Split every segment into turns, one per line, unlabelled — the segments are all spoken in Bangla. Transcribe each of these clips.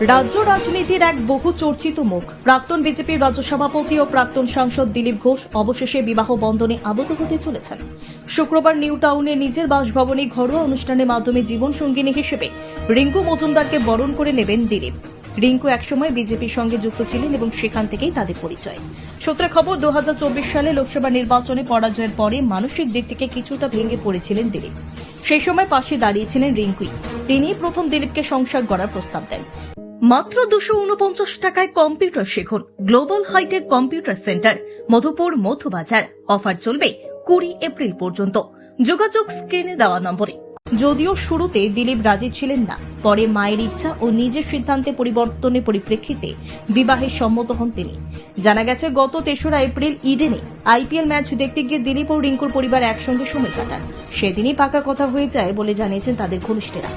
রাজ্য রাজনীতির এক বহু চর্চিত মুখ। প্রাক্তন বিজেপির রাজ্য সভাপতি ও প্রাক্তন সাংসদ দিলীপ ঘোষ অবশেষে বিবাহ বন্ধনে আবদ্ধ হতে চলেছেন। শুক্রবার নিউ টাউনে নিজের বাসভবনে ঘরোয়া অনুষ্ঠানের মাধ্যমে জীবন সঙ্গিনী হিসেবে রিঙ্কু মজুমদারকে বরণ করে নেবেন দিলীপ। রিঙ্কু একসময় বিজেপির সঙ্গে যুক্ত ছিলেন এবং সেখান থেকেই তাদের পরিচয়। সূত্রে খবর দু হাজার চব্বিশ সালে লোকসভা নির্বাচনে পরাজয়ের পরে মানসিক দিক থেকে কিছুটা ভেঙে পড়েছিলেন দিলীপ। সেই সময় পাশে দাঁড়িয়েছিলেন রিঙ্কুই। তিনি প্রথম দিলীপকে সংসার গড়ার প্রস্তাব দেন। মাত্র দুশো উনপঞ্চাশ টাকায় কম্পিউটার শিখুন। Global hitech computer centre, Madhupur Madhubazar offer চলবে কুড়ি এপ্রিল পর্যন্ত। যোগাযোগ স্ক্রিনে দেওয়া নম্বরে। যদিও শুরুতে দিলীপ রাজি ছিলেন না, পরে মায়ের ইচ্ছা ও নিজের সিদ্ধান্তে পরিবর্তনের পরিপ্রেক্ষিতে বিবাহে সম্মত হন তিনি। জানা গেছে, গত তেসরা এপ্রিল ইডেনে আইপিএল ম্যাচ দেখতে গিয়ে দিলীপ ও রিঙ্কুর পরিবার একসঙ্গে সময় কাটান। সেদিনই পাকা কথা হয়ে যায় বলে জানিয়েছেন তাদের ঘনিষ্ঠেরা।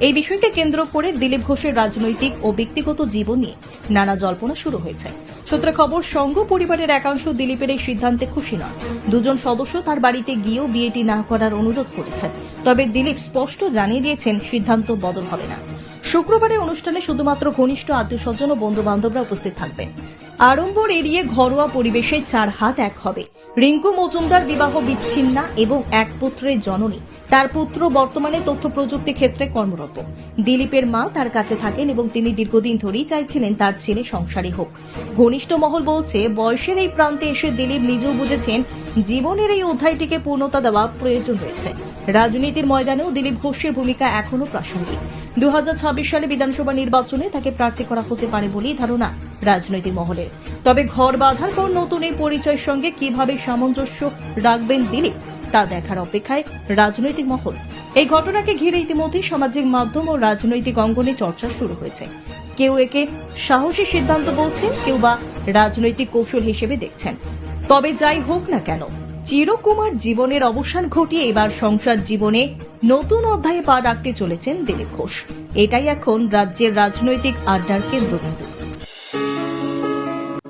এই বিষয়কে কেন্দ্র করে দিলীপ ঘোষের রাজনৈতিক ও ব্যক্তিগত জীবন নানা জল্পনা শুরু হয়েছে। সূত্রে খবর সংঘ পরিবারের একাংশ দিলীপের এই সিদ্ধান্তে খুশি নয়। দুজন সদস্য তার বাড়িতে গিয়েও বিয়েটি না করার অনুরোধ করেছেন। তবে দিলীপ স্পষ্ট জানিয়ে দিয়েছেন, সিদ্ধান্ত বদল হবে না। শুক্রবারে অনুষ্ঠানে শুধুমাত্র ঘনিষ্ঠ আত্মীয় স্বজন ও বন্ধু বান্ধবরা উপস্থিত থাকবেন। আড়ম্বর এড়িয়ে ঘরোয়া পরিবেশে চার হাত এক হবে। রিঙ্কু মজুমদার বিবাহ বিচ্ছিন্না এবং এক পুত্রের জননী। তার পুত্র বর্তমানে তথ্য প্রযুক্তি ক্ষেত্রে কর্মরত। দিলীপের মা তার কাছে থাকেন এবং তিনি দীর্ঘদিন ধরেই চাইছিলেন তার ছেলে সংসারী হোক। ঘনিষ্ঠ মহল বলছে, বয়সের এই প্রান্তে এসে দিলীপ নিজেও বুঝেছেন, জীবনের এই অধ্যায়টিকে পূর্ণতা দেওয়া প্রয়োজন রয়েছে। রাজনীতির ময়দানেও দিলীপ ঘোষের ভূমিকা এখনও প্রাসঙ্গিক। দু হাজার ছাব্বিশ সালে বিধানসভা নির্বাচনে তাকে প্রার্থী করা হতে পারে বলেই ধারণা রাজনৈতিক তবে ঘর বাঁধার পর নতুন এই পরিচয়ের সঙ্গে কীভাবে সামঞ্জস্য রাখবেন দিলীপ, তা দেখার অপেক্ষায় রাজনৈতিক মহল। এই ঘটনাকে ঘিরে ইতিমধ্যে সামাজিক মাধ্যম ও রাজনৈতিক অঙ্গনে চর্চা শুরু হয়েছে। কেউ একে সাহসী সিদ্ধান্ত বলছেন, কেউ বা রাজনৈতিক কৌশল হিসেবে দেখছেন। তবে যাই হোক না কেন, চিরকুমার জীবনের অবসান ঘটিয়ে এবার সংসার জীবনে নতুন অধ্যায়ে পা রাখতে চলেছেন দিলীপ ঘোষ। এটাই এখন রাজ্যের রাজনৈতিক আড্ডার কেন্দ্রবিন্দু।